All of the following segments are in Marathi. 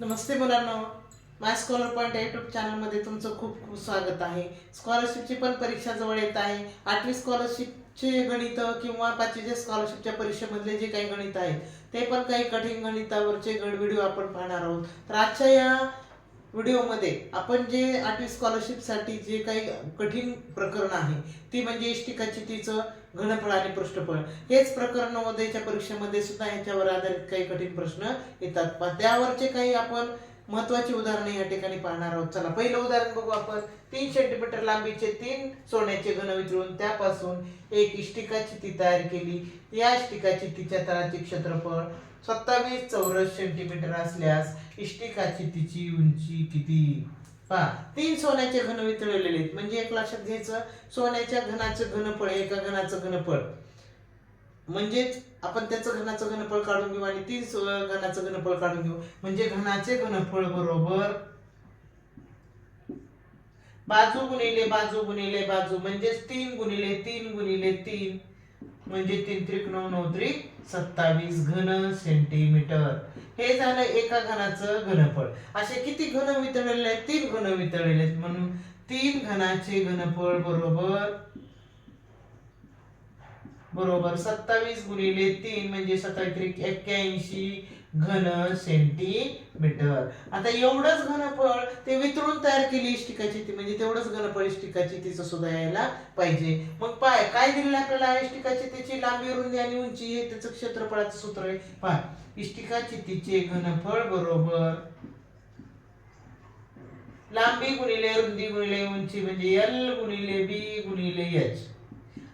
नमस्ते मुलांना. माय स्कॉलर पॉईंट या युट्यूब चॅनलमध्ये तुमचं खूप खूप स्वागत आहे. स्कॉलरशिपची पण परीक्षा जवळ येत आहे. आठवी स्कॉलरशिपचे गणित किंवा पाचवीच्या स्कॉलरशिपच्या परीक्षेमधले जे काही गणित आहेत ते पण काही कठीण गणितावरचे गण व्हिडिओ आपण पाहणार आहोत. तर आजच्या या व्हिडिओमध्ये आपण जे आठवी स्कॉलरशिपसाठी जे काही कठीण प्रकरण आहे ती म्हणजे इष्टिकाची तिचं घनफळ आणि पृष्ठफळ. हेच प्रकरण नवोदयच्या परीक्षेमध्ये सुद्धा ह्याच्यावर आधारित काही कठीण प्रश्न येतात. त्यावरचे काही आपण महत्वाची उदाहरणे या ठिकाणी पाहणार आहोत. चला पहिलं उदाहरण बघू आपण. तीन सेंटीमीटर लांबीचे तीन सोन्याचे घन विचळून त्यापासून एक इष्टिका चिती तयार केली. या इष्टिका चितीच्या तळाचे क्षेत्रफळ सत्तावीस चौरस सेंटीमीटर असल्यास इष्टिका चितीची उंची किती? पहा तीन सोन्याचे घन वितळलेले आहेत. म्हणजे एक लक्षात घ्यायचं सोन्याच्या घनाचं घनफळ एका घनाचं घनफळ. म्हणजेच आपण त्याचं घनाचं घनफळ काढून घेऊ आणि तीन घनाचं घनफळ काढून घेऊ. म्हणजे घनाचे घनफळ बरोबर. बाजू गुणिले बाजू गुणिले बाजू. म्हणजेच तीन गुणिले तीन गुणिले तीन. म्हणजे तीन त्रिक नऊ नऊ त्रिक सत्तावीस घन सेंटीमीटर हे झालं एका घनाचं घनफळ. असे किती घन वितळलेले आहेत? तीन घन वितळलेले आहेत. म्हणून तीन घनाचे घनफळ बरोबर बरोबर सत्तावीस गुणिले तीन म्हणजे सत्तावीस त्रिक एक्क्याऐंशी. घन सेंटीमीटर आता एवढंच घनफळ ते वितळून तयार केली इष्टिकाची ती म्हणजे तेवढंच घनफळ इष्टिकाची तिचं सुद्धा यायला पाहिजे. मग पाय काय दिलेलं आपल्याला? इष्टिकाची त्याची लांबी रुंदी आणि उंची हे त्याचं क्षेत्रफळाचं सूत्र आहे. पाय इष्टिकाची तिचे घनफळ बरोबर. लांबी गुणिले रुंदी गुणिले उंची म्हणजे एल गुणिले बी गुणिले एच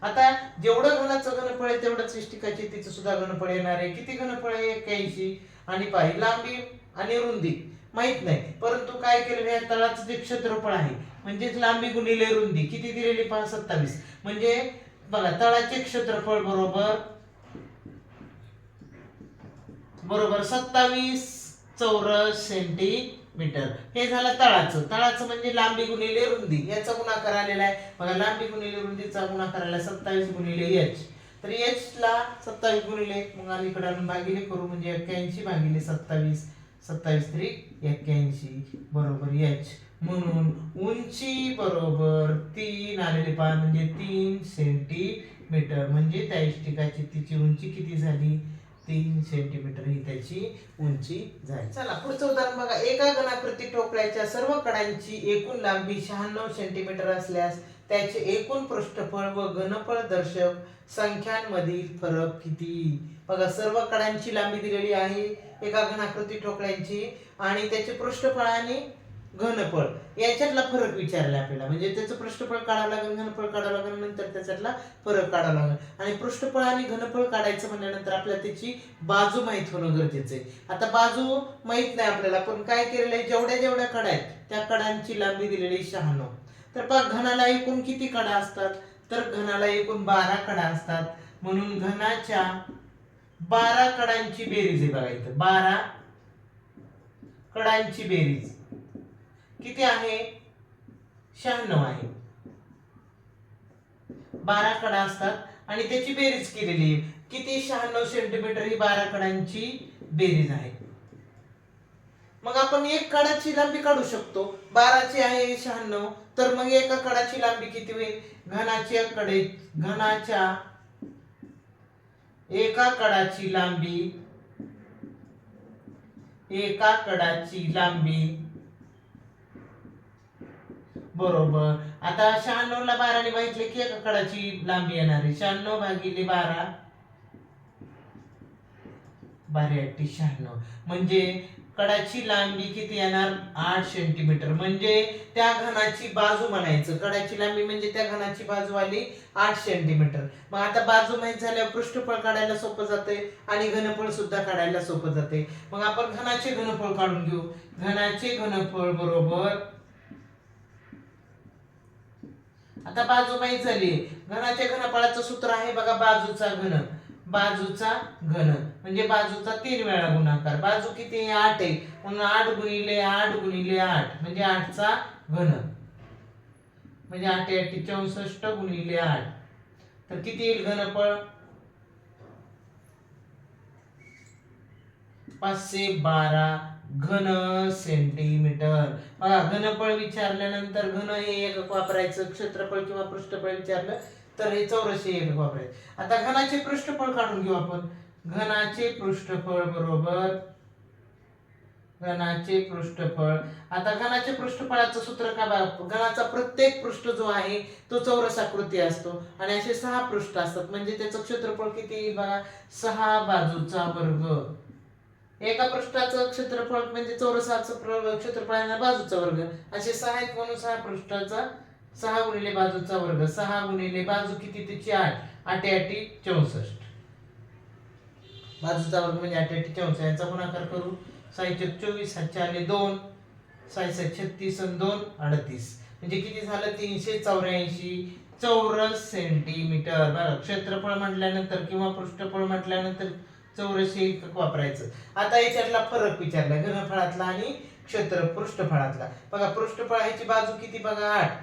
आता जेवढं घनाचं घनफळ आहे तेवढंच इष्टिकाची तिचं सुद्धा घनफळ येणार आहे. किती घनफळ आहे? एक्क्याऐंशी. आणि पाहि लांबी आणि रुंदी माहीत नाही. परंतु काय केलेलं आहे? तळाचं जे क्षेत्रफळ आहे म्हणजेच लांबी गुणिले रुंदी. किती दिलेली पहा? सत्तावीस. म्हणजे बघा तळाचे क्षेत्रफळ बरोबर बरोबर सत्तावीस चौरस मीटर. हे झालं तळाचं. तळाचं म्हणजे लांबी गुणिले रुंदी. याचा गुणाकार आलेला आहे. बघा लांबी गुणिले रुंदीचा गुणाकार आला सत्तावीस गुणिले एच तर एच ला सत्तावीस गुणिले मग अलीकडे भागिले करू. म्हणजे एक्क्याऐंशी भागिले सत्तावीस. सत्तावीस त्री एक्क्याऐंशी बरोबर एच म्हणून उंची बरोबर तीन आलेले पहा म्हणजे तीन सेंटीमीटर म्हणजे त्या इष्टिकाची तिची उंची किती झाली? तीन सेंटीमीटर ही त्याची उंची जाईल. चला पुढचं उदाहरण बघा. एका घनाकृती ठोकळ्याच्या सर्व कडांची एकूण लांबी शहाण्णव सेंटीमीटर असल्यास त्याचे एकूण पृष्ठफळ व घनफळ दर्शक संख्यांमधील फरक किती? बघा सर्व कडांची लांबी दिलेली आहे एका घनाकृती ठोकळ्यांची आणि त्याचे पृष्ठफळ आणि घनफळ. याच्यातला फरक विचारला आपल्याला. म्हणजे त्याचं पृष्ठफळ काढावं लागेल घनफळ काढावं लागेल नंतर त्याच्यातला फरक काढावा लागेल. आणि पृष्ठफळ आणि घनफळ काढायचं म्हणल्यानंतर आपल्याला त्याची बाजू माहीत होणं गरजेचं आहे. आता बाजू माहीत नाही आपल्याला पण काय केलेलं आहे? जेवढ्या जेवढ्या कडा आहेत त्या कडांची लांबी दिलेली शहाण्णव. तर पहा घनाला एकूण किती कडा असतात? तर घनाला एकूण बारा कडा असतात. म्हणून घनाच्या बारा कडांची बेरीज आहे बघा इथं. बारा कडांची बेरीज. किती आहे? शहाण्णव आहे. बारा कडा असतात आणि त्याची बेरीज केलेली आहे. किती? शहाण्णव सेंटीमीटर ही बारा कडांची बेरीज आहे. मग आपण एक कडाची लांबी काढू शकतो. बाराची आहे शहाण्णव तर मग एका कडाची लांबी किती होईल? घनाच्या कडे घनाच्या एका कडाची लांबी एका कडाची लांबी बरोबर. आता शहाण्णव ला बाराने माहितले की एका कडाची लांबी येणार. आहे शहाण्णव भागिले बारा. बारा अट्टी शहाण्णव. म्हणजे कडाची लांबी किती येणार? आठ सेंटीमीटर म्हणजे त्या घनाची बाजू म्हणायचं. कडाची लांबी म्हणजे त्या घनाची बाजू आली आठ सेंटीमीटर मग आता बाजू माहीत झाल्यावर पृष्ठफळ काढायला सोपं जाते आणि घनफळ सुद्धा काढायला सोपं जाते मग आपण घनाचे घनफळ काढून घेऊ. घनाचे घनफळ बरोबर आता बाजू माहीत झाली. घनाच्या घनफळाचं सूत्र आहे बघा बाजूचा घन. बाजूचा घन. म्हणजे बाजूचा तीन वेळा गुणाकार. बाजू किती आहे? आठ आहे. म्हणून आठ गुणिले आठ गुणिले आठ. म्हणजे आठचा घन. म्हणजे आठ आठ चौसष्ट गुणिले आठ. तर किती येईल घनफळ? पाचशे बारा. घन सेंटीमीटर. बघा घनफळ विचारल्यानंतर घन हे एकक वापरायचं क्षेत्रफळ किंवा पृष्ठफळ विचारलं तर हे चौरस हे एकक वापरायचं. आता घनाचे पृष्ठफळ काढून घेऊ आपण. घनाचे पृष्ठफळ बरोबर. घनाचे पृष्ठफळ. आता घनाचे पृष्ठफळाचं सूत्र काय बघा घनाचा प्रत्येक पृष्ठ जो आहे तो चौरस आकृती असतो. आणि असे सहा पृष्ठ असतात. म्हणजे त्याचं क्षेत्रफळ किती बघा सहा बाजूचा वर्ग. एका पृष्ठाचं क्षेत्रफळ म्हणजे चौरसाचं क्षेत्रफळ बाजूचा वर्ग. असे सहा आहेत म्हणून सहा पृष्ठाचा सहा गुणिले बाजूचा वर्ग. सहा गुणिले बाजू किती? त्याची आठ आठे आठी चौसष्ट बाजूचा वर्ग म्हणजे आठे आठी चौसष्ट यांचा गुणाकार करू साहित्य चोवीस सातशे आले दोन साहित्य छत्तीस आणि दोन अडतीस म्हणजे किती झालं तीनशे चौऱ्याऐंशी चौरस सेंटीमीटर बरं क्षेत्रफळ म्हटल्यानंतर किंवा पृष्ठफळ म्हटल्यानंतर चौरशी एकक वापरायचं. आता याच्यातला फरक विचारला घनफळातला आणि क्षेत्र पृष्ठफळातला. बघा पृष्ठफळाची बाजू किती बघा आठ.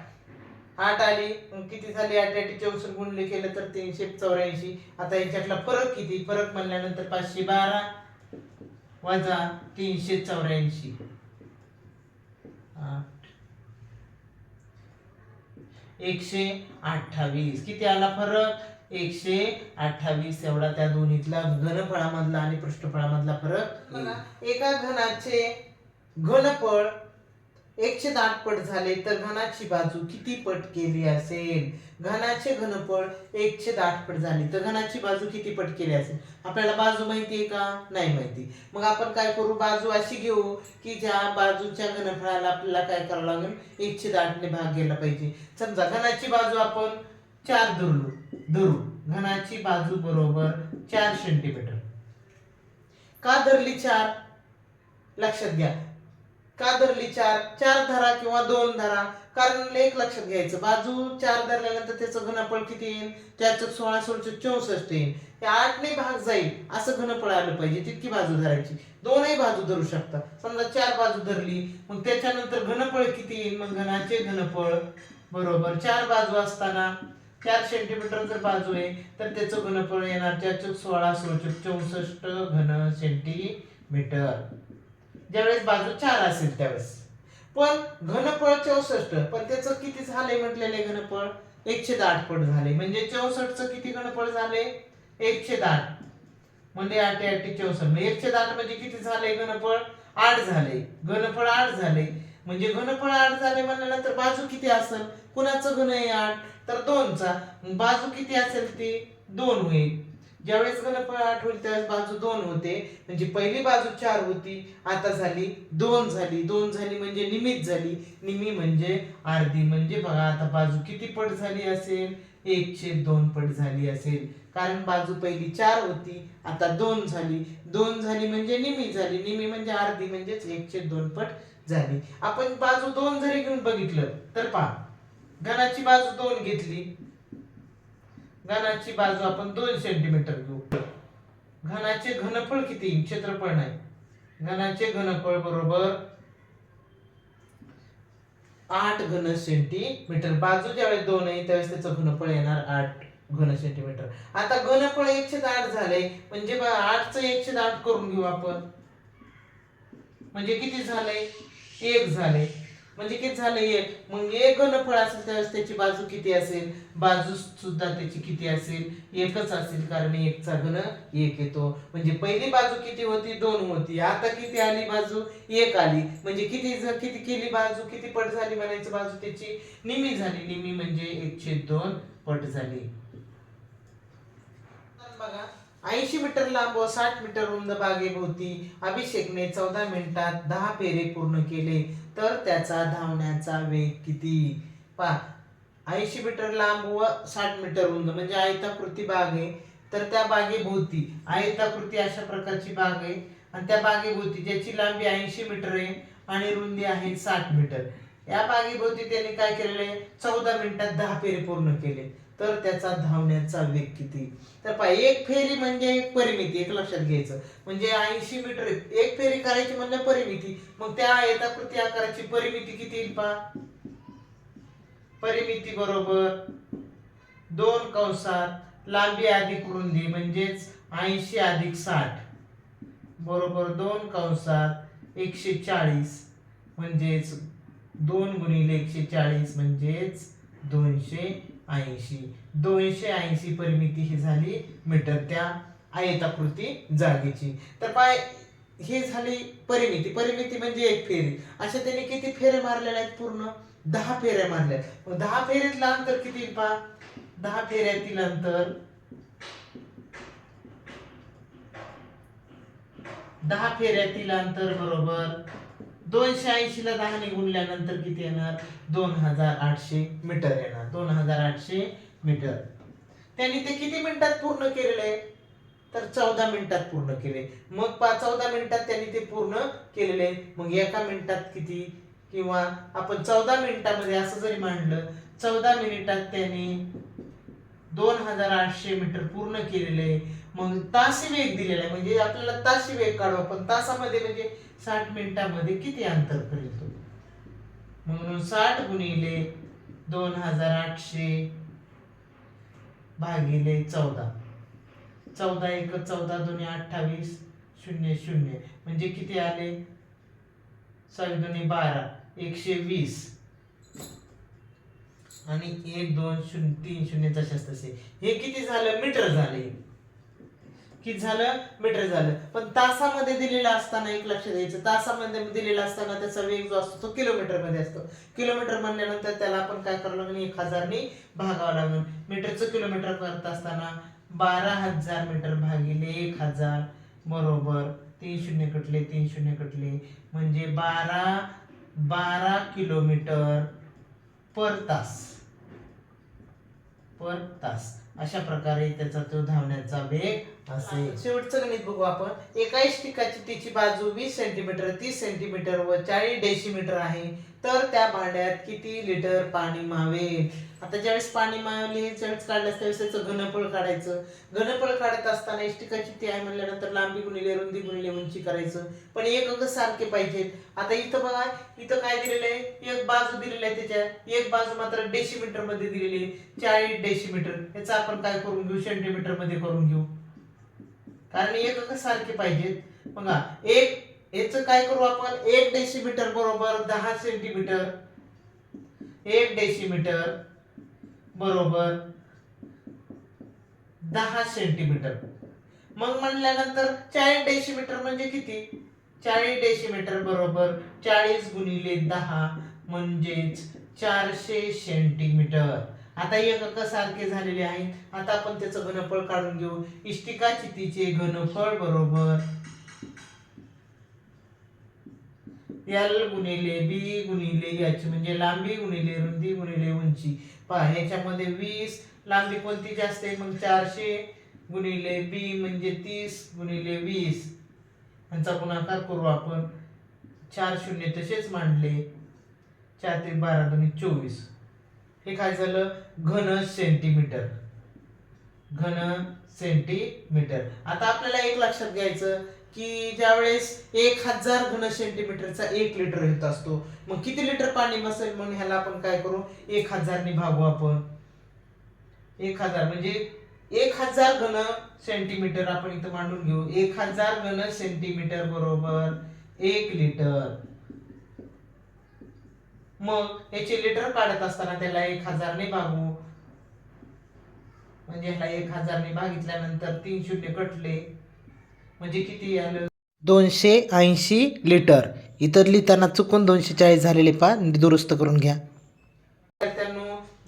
आठ आली किती झाली? आठ आठ चौसष्ट गुणले केलं तर तीनशे चौऱ्याऐंशी. आता याच्यातला फरक किती? फरक म्हणल्यानंतर पाचशे बारा वजा तीनशे चौऱ्याऐंशी. आठ. एकशे अठ्ठावीस. किती आला फरक? एकशे अठ्ठावीस एवढा त्या दोन्हीतला घनफळामधला आणि पृष्ठफळामधला फरक. एका घनाचे घनफळ एकशे आठ पट झाले तर घनाची बाजू किती पट केली असेल? घनाचे घनफळ एकशे आठ पट झाली तर घनाची बाजू किती पट केली असेल? आपल्याला बाजू माहिती आहे का? नाही माहिती. मग आपण काय करू? बाजू अशी घेऊ की ज्या बाजूच्या घनफळाला आपल्याला काय करावं लागेल? एकशे ने भाग गेला पाहिजे. समजा घनाची बाजू आपण चार धरलो धरू घनाची बाजू बरोबर चार सेंटीमीटर का धरली चार लक्षात घ्या. का धरली चार चार धरा किंवा दोन धरा. कारण एक लक्षात घ्यायचं बाजू चार धरल्यानंतर त्याचं घनफळ किती येईल त्याचं सोळा सोळशे चौसष्ट येईल ते आठने भाग जाईल असं घनफळ आलं पाहिजे तितकी बाजू धरायची. दोनही बाजू धरू शकता. समजा चार बाजू धरली मग त्याच्यानंतर घनफळ किती येईल मग घनाचे घनफळ बरोबर चार बाजू असताना चार सेंटीमीटर जर बाजू आहे तर त्याचं घनफळ येणार त्याचं सोळा सोळशे चौसष्ट घन सेंटीमीटर ज्यावेळेस बाजू चार असेल त्यावेळेस. पण घनफळ चौसष्ट पण त्याचं किती झाले म्हटलेले घनफळ? एकशे आठ पट झाले. म्हणजे चौसष्टचं किती घनफळ झाले? एकशे आठ. म्हणजे आठ आठ चौसष्ट. एकशे आठ म्हणजे किती झाले घनफळ? आठ झाले. घनफळ आठ झाले. म्हणजे घनफळ आठ झाले म्हणल्यानंतर बाजू किती असेल? कुणाचं घन आहे आठ? तर दोनचा. बाजू किती असेल ती? दोन होईल. ज्यावेळेस घनफळ आठ होईल त्यावेळेस बाजू दोन होते. म्हणजे पहिली बाजू चार होती. आता झाली दोन झाली. दोन झाली म्हणजे निमित झाली. निमी म्हणजे अर्धी. म्हणजे बघा आता बाजू किती पट झाली असेल? एकशे दोन पट झाली असेल. कारण बाजू पहिली चार होती आता दोन झाली. दोन झाली म्हणजे निमी झाली. निमी म्हणजे अर्धी म्हणजेच एकशे दोन पट झाली. आपण बाजू दोन जरी घेऊन बघितलं तर पहा. घनाची बाजू दोन घेतली. घनाची बाजू आपण दोन सेंटीमीटर घेऊ. घनाचे घनफळ किती? क्षेत्रफळ नाही. घनाचे घनफळ बरोबर आठ घन सेंटीमीटर बाजू ज्यावेळेस दोन आहे त्यावेळेस त्याचं घनफळ येणार आठ घन सेंटीमीटर आता घनफळ एकशे आठ झाले म्हणजे आठच आठचं एकशे आठ करून घेऊ आपण. म्हणजे किती झालंय? एक झाले. म्हणजे किती झाले एक? मग एक घनफळ असेल त्यावेळेस त्याची बाजू किती असेल? बाजू सुद्धा त्याची किती असेल? एकच असेल कारण एकचा घन एक येतो. म्हणजे पहिली बाजू किती होती? दोन होती. आता किती आली बाजू? एक आली. म्हणजे किती किती केली बाजू? किती पट झाली म्हणायची बाजू त्याची? निमी झाली. निमी म्हणजे एकशे दोन पट झाली. बघा ऐंशी मीटर लांब व साठ मीटर रुंद बागेभोवती अभिषेकने चौदा मिनिटात दहा फेरे पूर्ण केले. तर त्याचा धावण्याचा वेग किती? पा ऐंशी मीटर लांब व साठ मीटर रुंद म्हणजे आयताकृती बाग आहे. तर त्या बागेभोवती आयताकृती अशा प्रकारची बाग आहे. आणि त्या बागेभोवती ज्याची लांबी ऐंशी मीटर आहे आणि रुंदी आहे साठ मीटर. या बागेभोवती त्याने काय केलेलं आहे? चौदा मिनिटात दहा फेरे पूर्ण केले. तर त्याचा धावण्याचा वेग किती? तर पहा एक फेरी म्हणजे एक परिमिती एक लक्षात घ्यायचं. म्हणजे ऐंशी मीटर एक फेरी करायची म्हणजे परिमिती मग त्या आयताकृती आकाराची परिमिती किती येईल पहा? परिमिती बरोबर दोन कंसात लांबी अधिक रुंदी म्हणजेच ऐंशी अधिक साठ. बरोबर दोन कंसात एकशे चाळीस म्हणजेच दोन गुणिले एकशे चाळीस म्हणजेच दोनशे ऐंशी दोनशे ऐंशी परिमिती ही झाली मीटर त्या आयताकृती जागेची. तर पाय हे झाली परिमिती. परिमिती म्हणजे एक फेरी. अशा त्याने किती फेऱ्या मारलेल्या आहेत पूर्ण? दहा फेऱ्या मारल्या मग दहा फेरीतलं अंतर किती पा दहा फेऱ्यातील अंतर दहा फेऱ्यातील अंतर बरोबर दोनशे ऐंशीला ला गुणल्यानंतर किती येणार? दोन हजार आठशे मीटर येणार. दोन हजार आठशे मीटर. त्यांनी ते किती मिनिटात पूर्ण केलेलं? आहे तर चौदा मिनिटात पूर्ण केले. मग पा चौदा मिनिटात त्यांनी ते पूर्ण केलेले. मग एका मिनिटात किती? किंवा आपण चौदा मिनिटामध्ये असं जरी मांडलं चौदा मिनिटात त्यांनी दोन हजार आठशे मीटर पूर्ण केलेले. आहे. मग तासी वेग दिलेला आहे. म्हणजे आपल्याला ताशी वेग काढवा. पण तासामध्ये म्हणजे साठ मिनिटामध्ये किती अंतर करेल तो? म्हणून साठ गुणिले दोन हजार आठशे भागिले चौदा. चौदा एक चौदा दोन्ही अठ्ठावीस शून्य शून्य. म्हणजे किती आले? सॉरी दोन्ही बारा. एकशे वीस. आणि एक दोन शून्य तीन शून्य तशाच तसे हे किती झालं? मीटर झाले. की झालं? मीटर झालं. पण तासामध्ये दिलेलं असताना एक लक्ष द्यायचं. तासामध्ये दिलेला असताना त्याचा वेग जो असतो तो किलोमीटरमध्ये असतो. किलोमीटर म्हणल्यानंतर त्याला आपण काय करावं लागेल? एक हजारने भागावं लागेल. मीटरचं किलोमीटर करत असताना बारा हजार मीटर भागिले एक हजार. बरोबर. तीन शून्य कटले तीन शून्य कटले. म्हणजे बारा बारा किलोमीटर पर तास. पर तास. अशा प्रकारे त्याचा तो धावण्याचा वेग शेवटचं गणित बघू आपण. एका इष्टिकाची तिची बाजू वीस सेंटीमीटर तीस सेंटीमीटर व चाळीस डेसिमीटर आहे. तर त्या भांड्यात किती लिटर पाणी मावेल? आता ज्यावेळेस पाणी मावले ज्यावेळेस काढल्यास त्यावेळेस त्याचं घनफळ काढायचं. घनफळ काढत असताना इष्टिकाची ती आहे म्हणल्यानंतर लांबी गुणिले रुंदी गुणिले उंची करायचं. पण एक अंक सारखे पाहिजेत. आता इथं बघा इथं काय दिलेलं आहे? एक बाजू दिलेली आहे त्याच्या. एक बाजू मात्र डेसिमीटरमध्ये दिलेली आहे. चाळीस डेसिमीटर याचा आपण काय करून घेऊ? सेंटीमीटरमध्ये करून घेऊ. कारण एक सारखे पाहिजेत. बघा एक याच काय करू आपण? एक डेसिमीटर बरोबर दहा सेंटीमीटर एक डेसिमीटर बरोबर दहा सेंटीमीटर मग म्हणल्यानंतर चाळीस डेसिमीटर म्हणजे किती? चाळीस डेसिमीटर बरोबर चाळीस गुणिले दहा म्हणजेच चारशे सेंटीमीटर आता एक सारखे झालेले आहेत. आता आपण त्याचं घनफळ काढून घेऊ. इष्टिका चितीचे घनफळ बरोबर. एल गुणिले बी गुणिले याची म्हणजे लांबी गुणिले रुंदी गुणिले उंची. पहा ह्याच्यामध्ये वीस लांबी कोणती जास्त आहे? मग चारशे गुणिले बी म्हणजे तीस गुणिले वीस. यांचा गुणाकार करू आपण. चार शून्य तसेच मांडले. चार ते बारा दोन्ही चोवीस. हे काय झालं? घन सेंटीमीटर घन सेंटीमीटर आता आपल्याला एक लक्षात घ्यायचं की ज्यावेळेस एक हजार घन सेंटीमीटरचा एक लिटर येत असतो मग किती लिटर पाणी बसेल? म्हणून ह्याला आपण काय करू? एक हजारने भागू आपण. एक हजार म्हणजे एक हजार घन सेंटीमीटर आपण इथं मांडून घेऊ. एक हजार घन सेंटीमीटर बरोबर एक लिटर मग याचे लिटर काढत असताना त्याला एक हजारने भागू. म्हणजे ह्याला एक हजारने भागितल्यानंतर तीन शून्य कटले. म्हणजे किती आलं? दोनशे ऐंशी लिटर इतर लिहिताना चुकून दोनशे चाळीस झालेले पा दुरुस्त करून घ्या.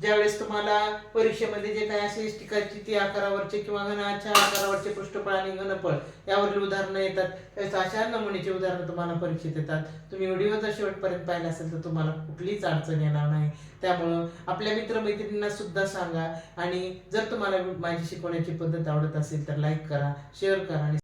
ज्यावेळेस तुम्हाला परीक्षेमध्ये जे काही असे स्टिकरची ती आकारावरचे किंवा घनाच्या आकारावरचे पृष्ठफळ आणि घनफळ यावरील उदाहरणं येतात. त्यावेळेस अशा नमुनेचे उदाहरणं तुम्हाला परीक्षेत येतात. तुम्ही व्हिडिओ जर शेवटपर्यंत पाहिला असेल तर तुम्हाला कुठलीच अडचण येणार नाही. त्यामुळं आपल्या मित्रमैत्रिणींना सुद्धा सांगा आणि जर तुम्हाला माझी शिकवण्याची पद्धत आवडत असेल तर लाईक करा शेअर करा आणि